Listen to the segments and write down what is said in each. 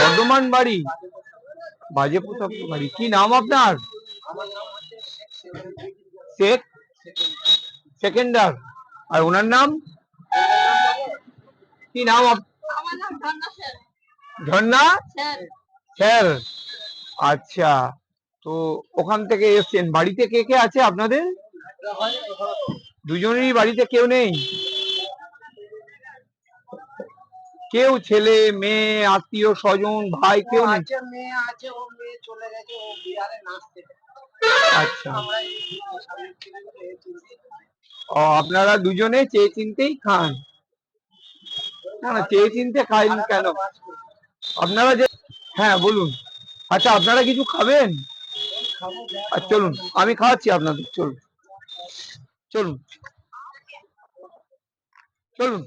বর্ধমান বাড়ি? বাজে প্রতাপ বাড়ি। কি নাম আপনার? শেখ? সেকেন্ডার। আর ওনার নাম? কি নাম ঝর্ণা স্যার আচ্ছা তো ওখান থেকে এসছেন। বাড়িতে কে কে আছে আপনাদের? দুজনেরই বাড়িতে কেউ নেই? কেউ ছেলে মেয়ে আত্মীয় স্বজন ভাই কেউ নেই? আছে মেয়ে আছে ও মেয়ে চলে গেছে ও বিহারে নাচতে আচ্ছা। ও আপনারা দুজনে চেয়ে চিনতেই খান। না না চেয়ে চিনতে খাইন কেন? আপনারা যে হ্যাঁ বলুন। আচ্ছা আপনারা কিছু খাবেন? আর চলুন আমি খাওয়াচ্ছি আপনাদের চলুন। চলুন। চলুন।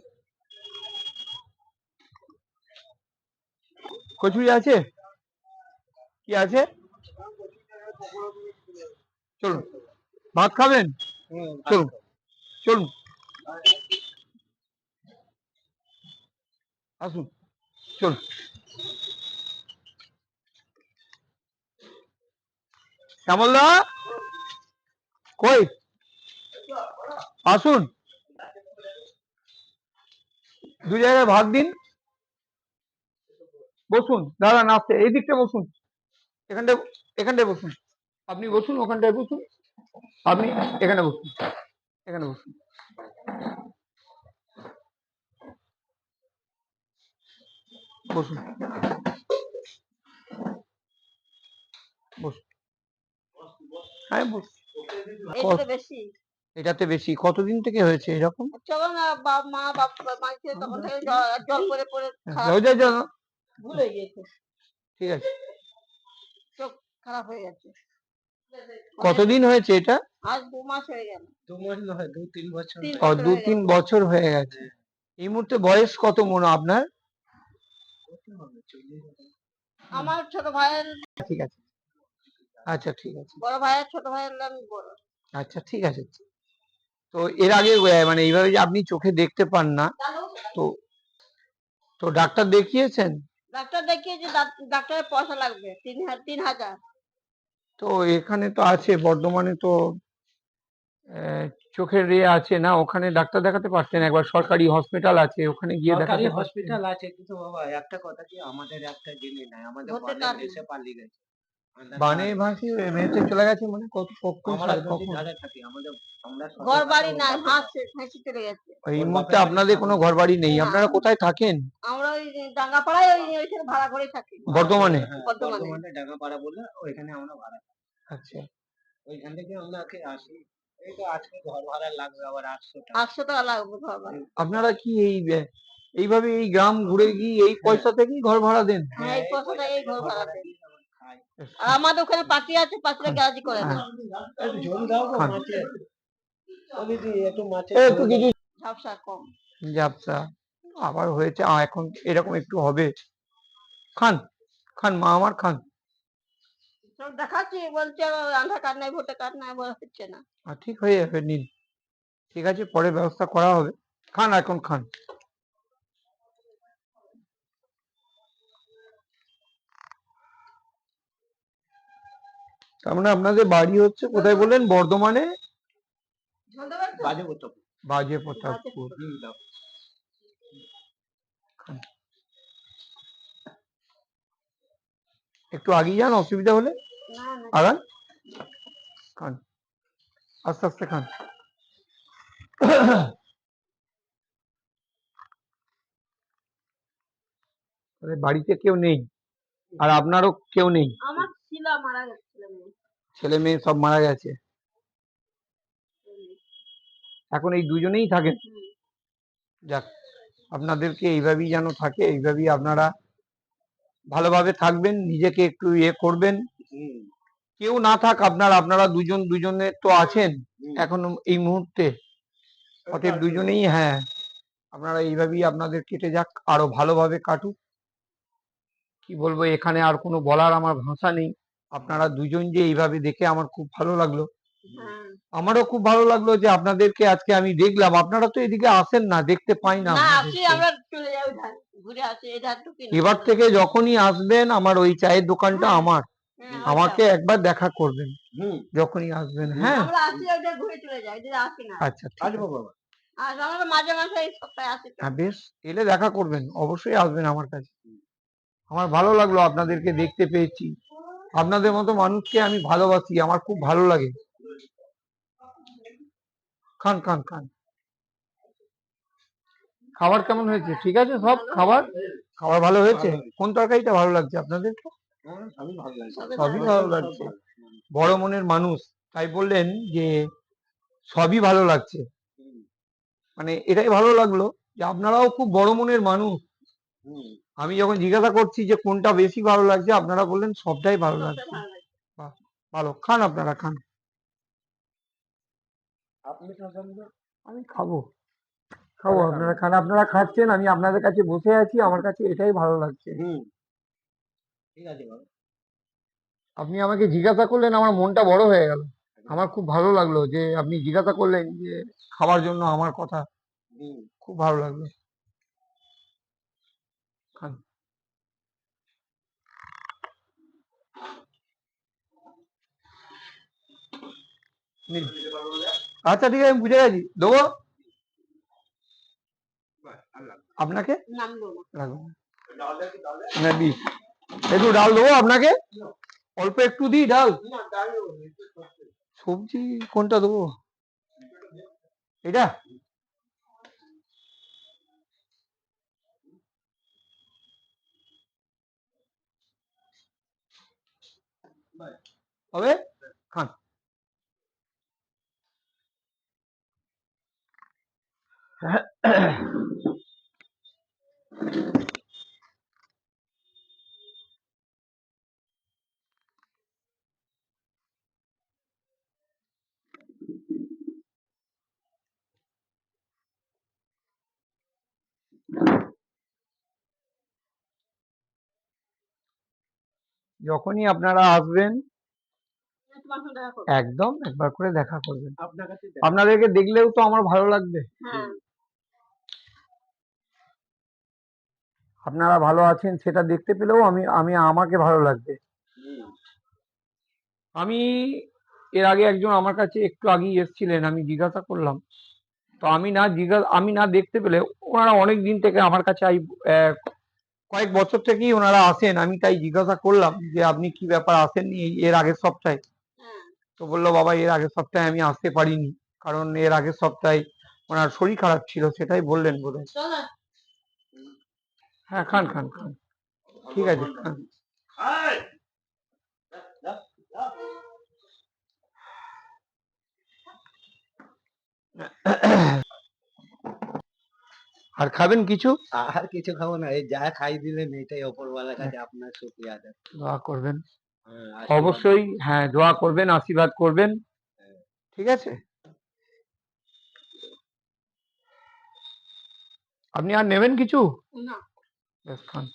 কচুরি আছে? কি আছে? চলুন। ভাত খাবেন? চলুন। চলুন। আসুন। চলুন। শ্যামলদা? কই? আসুন। দু জায়গায় ভাগ দিন। বসুন দাদা নাচতে এই দিকটা বসুন। এখানটায় এখানটায় বসুন। আপনি বসুন ওখানটায় বসুন। আপনি এখানে বসুন এখানে বসুন। বসুন। বসুন। হ্যাঁ বসুন। বেশি? এটাতে বেশি। কতদিন থেকে হয়েছে এরকম? আহ, বাপ মা বাপ মা তখন থেকে জল- জল পরে ভুল হয়ে গিয়েছে। ঠিক আছে। চোখ খারাপ হয়ে যাচ্ছে কতদিন হয়েছে এটা? আজ দু মাস হয়ে গেল। দু মাস নয় দু তিন বছর ও দু হয়ে তিন বছর হয়ে গেছে। এই মুহূর্তে বয়স কত মনে আপনার? আমার ছোট ভাইয়ের ঠিক আছে। আচ্ছা ঠিক আছে। বড় ভাইয়ের ছোট ভাইয়ের আমি বড়। আচ্ছা ঠিক আছে। তো এর আগে মানে এইভাবে যে আপনি চোখে দেখতে পান না তো তো ডাক্তার দেখিয়েছেন? ডাক্তার দেখিয়েছি ডাক্তারের পয়সা লাগবে তিন তিন হাজার। তো এখানে তো আছে বর্ধমানে তো আহ, চোখের রে আছে না ওখানে ডাক্তার দেখাতে পারতেন একবার সরকারি হসপিটাল আছে ওখানে গিয়ে সরকারি দেখাতে হসপিটাল আছে কিন্তু বাবা একটা কথা কি আমাদের একটা জেনে নাই আমাদের দেশে পালিয়ে গেছে। আমাদের বানে ভাসি মেয়েতে চলে গেছে মানে কত কখন? আমাদের ঘর বাড়ি নাই ওখানে হাঁস চলে গেছে। এই মুহূর্তে আপনাদের কোনো ঘর বাড়ি নেই আপনারা কোথায় থাকেন? আমরা ওই ডাঙ্গাপাড়ায় ওই ওইখানে ভাড়া করে থাকি। বর্ধমানে? হ্যাঁ, বর্ধমানে। ডাঙ্গাপাড়া বলে ওইখানে আমরা ভাড়া থাকি। আচ্ছা। ওইখান থেকে আমরা কে আসি? এই তো আজকে ঘর ভাড়া লাগবে আবার আটশো টাকা। আটশো টাকা লাগবে ঘর ভাড়া। আপনারা কি এই এইভাবে এই গ্রাম ঘুরে গিয়ে এই পয়সা থেকেই ঘর ভাড়া দেন? হ্যাঁ এই পয়সাটা এই ঘর ভাড়া দেয়। আমাদের ওখানে পার্টি আছে পার্টিটা গ্যারাজি করে একটু ও দিদি একটু কিছু ঝাপসা কম। ঝাপসা। আবার হয়েছে আ, এখন এরকম একটু হবে। খান খান মা আমার খান। দেখাচ্ছি বলছে আধার কার্ড নাই ভোটার কার্ড নাই বলা হচ্ছে না। আর ঠিক হয়ে যাবে নিন। ঠিক আছে পরে ব্যবস্থা করা হবে। খান এখন খান। তার মানে আপনাদের বাড়ি হচ্ছে কোথায় বললেন? বর্ধমানে? বাজে প্রতাপপুর। একটু আগিয়ে যান অসুবিধা হলে। না না। আগান। খান। আস্তে আস্তে খান। বাড়িতে কেউ নেই। আর আপনারও কেউ নেই। আমার ছিল মারা মেয়ে। ছেলে মেয়ে সব মারা গেছে। এখন এই দুজনেই থাকেন। যাক আপনাদেরকে এইভাবেই যেন থাকে এইভাবেই আপনারা ভালোভাবে থাকবেন নিজেকে একটু ইয়ে করবেন। কেউ না থাক আপনার আপনারা দুজন দুজনে তো আছেন এখন এই মুহূর্তে। অতএব দুজনেই হ্যাঁ আপনারা এইভাবেই আপনাদের কেটে যাক আরও ভালোভাবে কাটুক। কি বলব এখানে আর কোনো বলার আমার ভাষা নেই। আপনারা দুজন যে এইভাবে দেখে আমার খুব ভালো লাগল। হ্যাঁ। আমারও খুব ভালো লাগল যে আপনাদেরকে আজকে আমি দেখলাম। আপনারা তো এদিকে আসেন না দেখতে পাই না না আসি আপনাদেরকে। আমরা চলে যাই ওধার ঘুরে আসি এধার ঢুকি না। এবার থেকে যখনই আসবেন আমার ওই চায়ের দোকানটা। আমার। হ্যাঁ, আমাকে একবার দেখা করবেন। হুম। যখনই আসবেন হ্যাঁ। আমরা আসি ওদের ঘুরে চলে যাই এদের আসি না। আচ্ছা ঠিক আছে। আসব বাবা। আর আমরা মাঝে মাঝে এই সপ্তাহে আসি তো। হ্যাঁ বেশ এলে দেখা করবেন অবশ্যই আসবেন আমার কাছে। আমার ভালো লাগল আপনাদেরকে দেখতে পেয়েছি। আপনাদের মতো মানুষকে আমি ভালোবাসি, আমার খুব ভালো লাগে। খান খান খান। খাবার কেমন হয়েছে? ঠিক আছে সব? খাবার? খাবার ভালো হয়েছে? কোন তরকারিটা ভালো লাগছে আপনাদের? সবই ভালো লাগছে। বড় মনের মানুষ। তাই বললেন যে, সবই ভালো লাগছে। মানে এটাই ভালো লাগল যে আপনারাও খুব বড় মনের মানুষ। আমি যখন জিজ্ঞাসা করছি যে কোনটা বেশি ভালো লাগছে আপনারা বললেন সবটাই ভালো লাগছে। ভালো খান আপনারা খান। আপনি আমি খাব। খাব আপনারা খান। আপনারা খাচ্ছেন আমি আপনাদের কাছে বসে আছি আমার কাছে এটাই ভালো লাগছে। ঠিক আছে আপনি আমাকে জিজ্ঞাসা করলেন আমার মনটা বড় হয়ে গেল। আমার খুব ভালো লাগল যে আপনি জিজ্ঞাসা করলেন যে খাবার জন্য আমার কথা খুব ভালো লাগল খান নিন। আচ্ছা ঠিক আছে, আমি বুঝে গেছি। দেবো? আপনাকে? একটু ডাল দেবো আপনাকে? অল্প একটু দিই ডাল। সবজি কোনটা দেবো? এটা? হবে? খান। যখনই আপনারা আসবেন। একদম একবার করে দেখা করবেন। আপনাদেরকে দেখলেও তো আমার ভালো লাগবে হ্যাঁ আপনারা ভালো আছেন সেটা দেখতে পেলেও আমি আমি আমাকে ভালো লাগবে। আমি এর আগে একজন আমার কাছে একটু আগেই এসেছিলেন আমি জিজ্ঞাসা করলাম। তো আমি না জিজ্ঞাসা আমি না দেখতে পেলে ওনারা অনেক দিন থেকে আমার কাছে কয়েক বছর থেকেই ওনারা আসেন আমি তাই জিজ্ঞাসা করলাম যে আপনি কি ব্যাপার আসেননি এই- এর আগের সপ্তাহে? তো বলল বাবা এর আগের সপ্তাহে আমি আসতে পারিনি। কারণ এর আগের সপ্তাহে ওনার শরীর খারাপ ছিল সেটাই বললেন বোধহয়। হ্যাঁ খান খান খান। ঠিক আছে খান। আর খাবেন কিছু? আর কিছু খাব না এই যা খাই দিলেন এটাই ওপরওয়ালার কাছে আপনার শুক্রিয়া আদায়। দোয়া করবেন। হ্যাঁ, অবশ্যই হ্যাঁ দোয়া করবেন আশীর্বাদ করবেন। ঠিক আছে? আপনি আর নেবেন কিছু? না। বেশ খান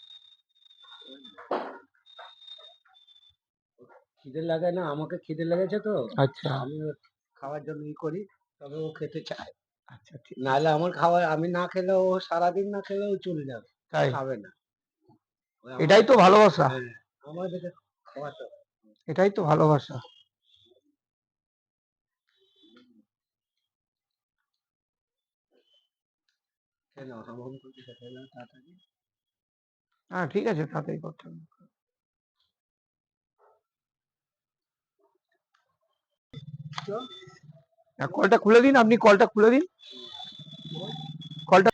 খিদে লাগে না? আমাকে খিদে লেগেছে তো। আচ্ছা। আমি খাওয়ার জন্য ই করি তবে ও খেতে চায়। আচ্ছা ঠিক। নাহলে আমার খাওয়া আমি না খেলেও ও সারাদিন না খেলেও চলে যাবে। তাই? খাবে না। এটাই তো ভালোবাসা। হ্যাঁ, আমাদেরকে খাওয়াতে এটাই তো ভালোবাসা। খেয়ে নাও হাম হাম করতে খেতে তাড়াতাড়ি হ্যাঁ ঠিক আছে তাড়াতাড়ি করতে হবে। হ্যাঁ, কলটা খুলে দিন আপনি কলটা খুলে দিন। কলটা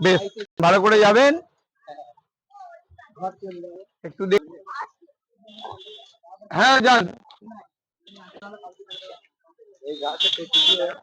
বেশ ভালো করে যাবেন। একটু দেখ হ্যাঁ যান। এই গাছে পেটি দিয়ে হ্যাঁ